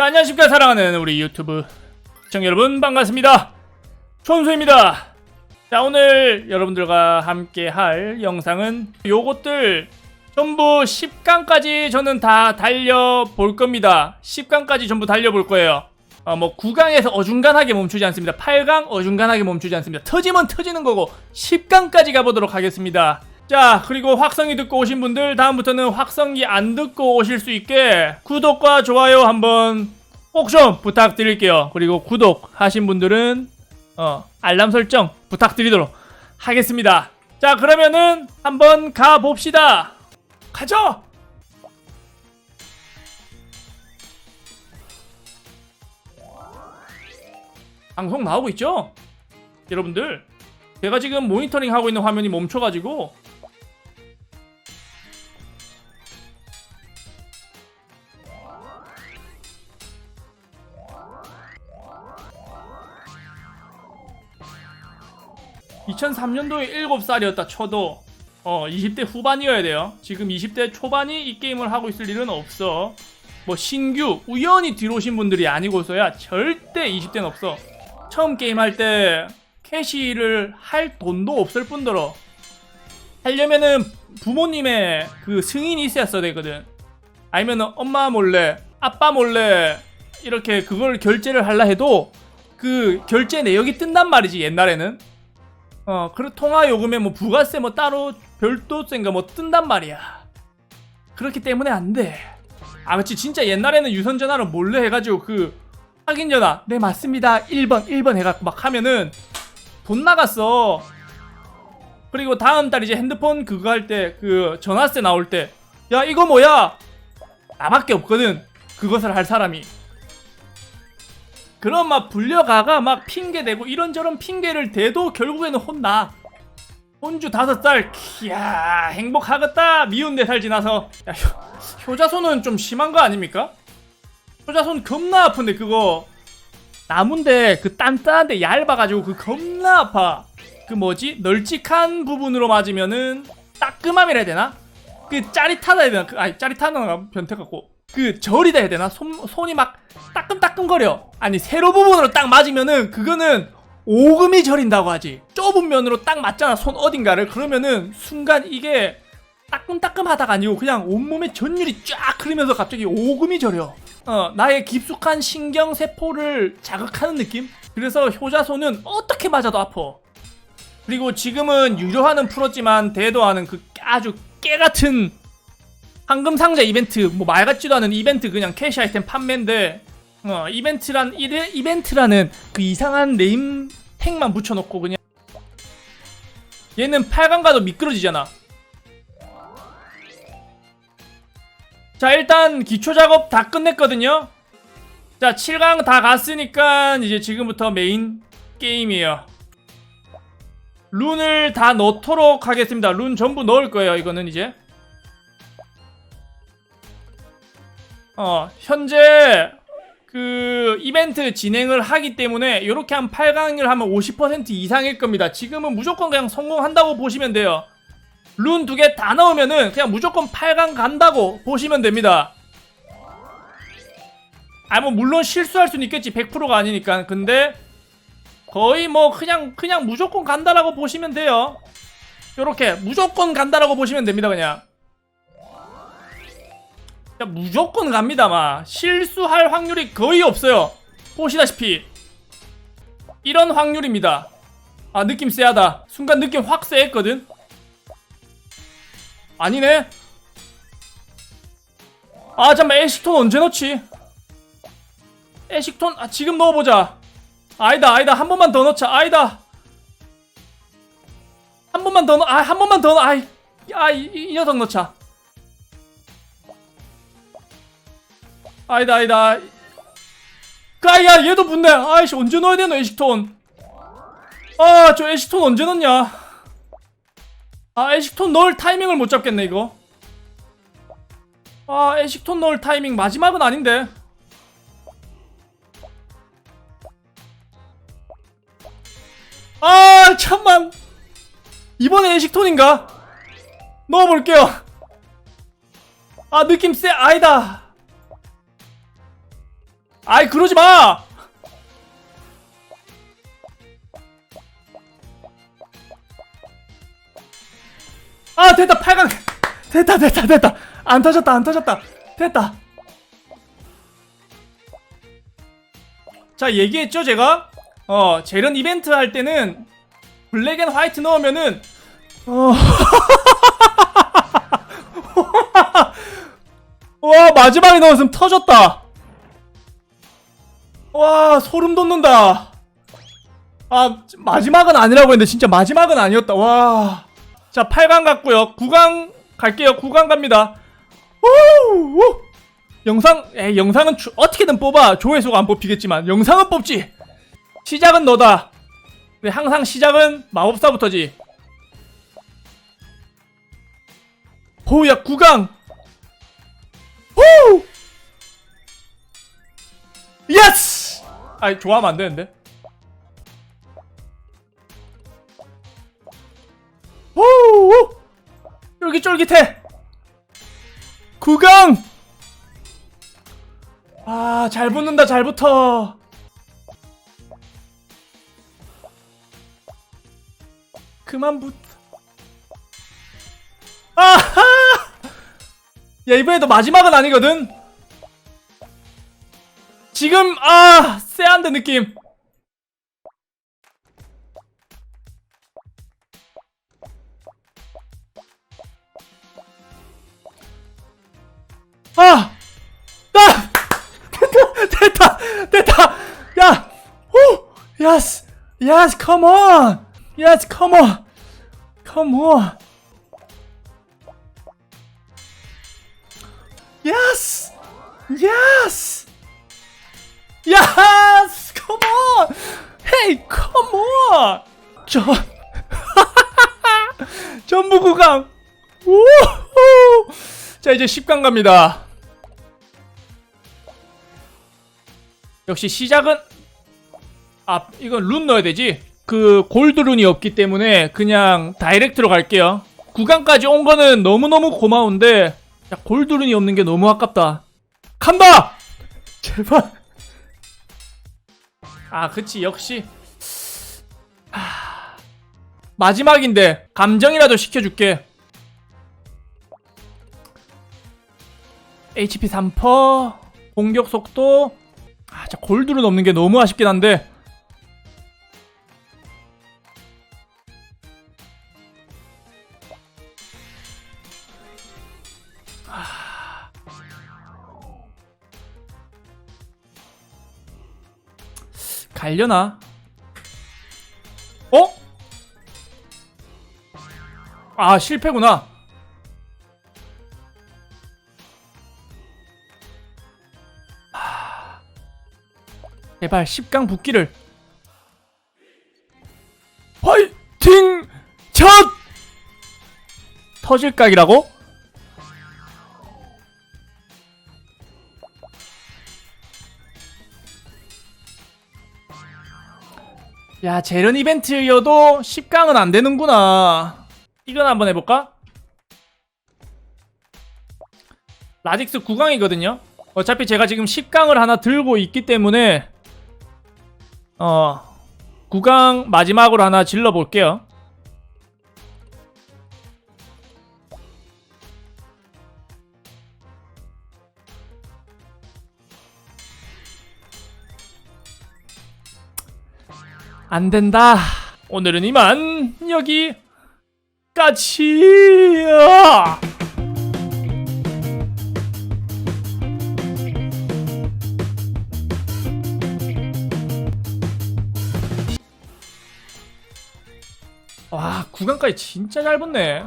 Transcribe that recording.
자, 안녕하십니까. 사랑하는 우리 유튜브 시청자 여러분 반갑습니다. 촌수입니다. 자 오늘 여러분들과 함께 할 영상은 요것들 전부 10강까지 저는 다 달려볼 겁니다. 10강까지 전부 달려볼 거예요. 어, 뭐 9강에서 어중간하게 멈추지 않습니다. 8강 어중간하게 멈추지 않습니다. 터지면 터지는 거고 10강까지 가보도록 하겠습니다. 자 그리고 확성기 듣고 오신 분들 다음부터는 확성기 안 듣고 오실 수 있게 구독과 좋아요 한번 꼭 좀 부탁드릴게요. 그리고 구독하신 분들은 어, 알람 설정 부탁드리도록 하겠습니다. 자 그러면은 한번 가봅시다. 가죠! 방송 나오고 있죠? 여러분들. 제가 지금 모니터링 하고 있는 화면이 멈춰가지고 (2003년도에) (7살이었다) 쳐도 어 20대 후반이어야 돼요. 지금 20대 초반이 이 게임을 하고 있을 일은 없어. 뭐 신규 우연히 들어오신 분들이 아니고서야 절대 20대는 없어. 처음 게임할 때 캐시를 할 돈도 없을 뿐더러. 하려면은 부모님의 그 승인이 있어야 되거든. 아니면은 엄마 몰래 아빠 몰래 이렇게 그걸 결제를 하려 해도 그 결제 내역이 뜬단 말이지 옛날에는 어 그리고 통화 요금에 뭐 부가세 뭐 따로 별도세인가 뭐 뜬단 말이야. 그렇기 때문에 안 돼. 아 그치 진짜 옛날에는 유선전화를 몰래 해가지고 그 확인 전화. 네 맞습니다. 1번 1번 해갖고 막 하면은 돈 나갔어. 그리고 다음 달 이제 핸드폰 그거 할 때 그 전화세 나올 때 야 이거 뭐야? 나밖에 없거든. 그것을 할 사람이 그럼 막 불려가가 막 핑계 대고 이런저런 핑계를 대도 결국에는 혼나. 혼주 다섯 살 키야 행복하겠다. 미운 네 살 지나서. 야 효, 효자손은 좀 심한 거 아닙니까? 효자손 겁나 아픈데 그거. 나무인데 그 단단한데 얇아가지고 그 겁나 아파. 그 뭐지? 널찍한 부분으로 맞으면은 따끔함이라 해야 되나? 그 짜릿하다 해야 되나? 그, 아니 짜릿하다가 변태 같고 그 절이다 해야 되나? 손, 손이 막 따끔따끔거려. 아니 세로 부분으로 딱 맞으면은 그거는 오금이 저린다고 하지. 좁은 면으로 딱 맞잖아 손 어딘가를. 그러면은 순간 이게 따끔따끔하다가 아니고 그냥 온몸에 전율이 쫙 흐르면서 갑자기 오금이 저려 어 나의 깊숙한 신경세포를 자극하는 느낌? 그래서 효자손은 어떻게 맞아도 아파. 그리고 지금은 유료화는 풀었지만 대도하는 그 아주 깨같은 황금 상자 이벤트 뭐 말 같지도 않은 이벤트 그냥 캐시 아이템 판매인데 어 이벤트란 이래, 이벤트라는 그 이상한 네임 택만 붙여놓고 그냥 얘는 8강 가도 미끄러지잖아. 자 일단 기초 작업 다 끝냈거든요. 자 7강 다 갔으니까 이제 지금부터 메인 게임이에요. 룬을 다 넣도록 하겠습니다. 룬 전부 넣을 거예요 이거는 이제 어 현재 그 이벤트 진행을 하기 때문에 이렇게 한 8강을 하면 50% 이상일 겁니다. 지금은 무조건 그냥 성공한다고 보시면 돼요. 룬 두 개다 넣으면은 그냥 무조건 8강 간다고 보시면 됩니다. 아 뭐 물론 실수할 수는 있겠지. 100%가 아니니까. 근데 거의 뭐 그냥 그냥 무조건 간다라고 보시면 돼요. 요렇게 무조건 간다라고 보시면 됩니다 그냥. 야, 무조건 갑니다 막 실수할 확률이 거의 없어요. 보시다시피. 이런 확률입니다. 아 느낌 쎄하다. 순간 느낌 확 쎄했거든. 아니네. 아 잠깐만 에식톤 언제 넣지? 에식톤 아 지금 넣어보자. 아니다 아니다. 한 번만 더 넣자. 아니다. 한 번만 더 넣, 아한 번만 더 넣, 아이, 아이 이, 이 녀석 넣자. 아니다 아니다. 까야 얘도 붙네. 아이씨 언제 넣어야 되노 에식톤. 아 저 에식톤 언제 넣냐. 아 에식톤 넣을 타이밍을 못 잡겠네 이거. 아 에식톤 넣을 타이밍 마지막은 아닌데. 아 참만 이번에 에식톤인가? 넣어볼게요 아 느낌 쎄 아니다 아이 그러지 마. 아 됐다 8강. 됐다 됐다 됐다. 안 터졌다 안 터졌다. 됐다. 자 얘기했죠 제가? 어 제런 이벤트 할 때는 블랙 앤 화이트 넣으면은 어. 와 마지막에 넣었으면 터졌다 와 소름 돋는다 아 마지막은 아니라고 했는데 진짜 마지막은 아니었다 와 자, 8강 갔고요. 9강 갈게요. 9강 갑니다. 오! 오! 영상, 에이, 영상은 주- 어떻게든 뽑아. 조회수가 안 뽑히겠지만 영상은 뽑지. 시작은 너다. 근데 항상 시작은 마법사부터지. 호야 9강. 호! 예스! 아니 좋아하면 안 되는데. 오! 쫄깃쫄깃해. 구강. 아, 잘 붙는다, 잘 붙어. 그만 붙. 아하! 야, 이번에도 마지막은 아니거든. 지금 아, 세한데 느낌. 아! 아! 됐다! 됐다! 됐다! 야! 오! 예스! 예스! on! 예스! on! come on! 예스! 예스! 예스! come on! Hey! come 전부 구강! 우후! 자 이제 10강 갑니다 역시 시작은 아 이건 룬 넣어야 되지 그 골드 룬이 없기 때문에 그냥 다이렉트로 갈게요 9강까지 온 거는 너무너무 고마운데 야, 골드 룬이 없는 게 너무 아깝다 간다 제발 아 그치. 역시. 하... 마지막인데 감정이라도 시켜줄게. HP 3퍼 공격 속도. 아, 자 골드를 넘는 게 너무 아쉽긴 한데. 아. 갈려나? 어? 아 실패구나 제발 10강 붙기를 화이팅 첫 터질각이라고? 야 재련 이벤트여도 10강은 안 되는구나 이건 한번 해볼까? 라직스 9강이거든요 어차피 제가 지금 10강을 하나 들고 있기 때문에 어 9강 마지막으로 하나 질러 볼게요. 안 된다. 오늘은 이만 여기까지야. 와, 구간까지 진짜 잘 붙네.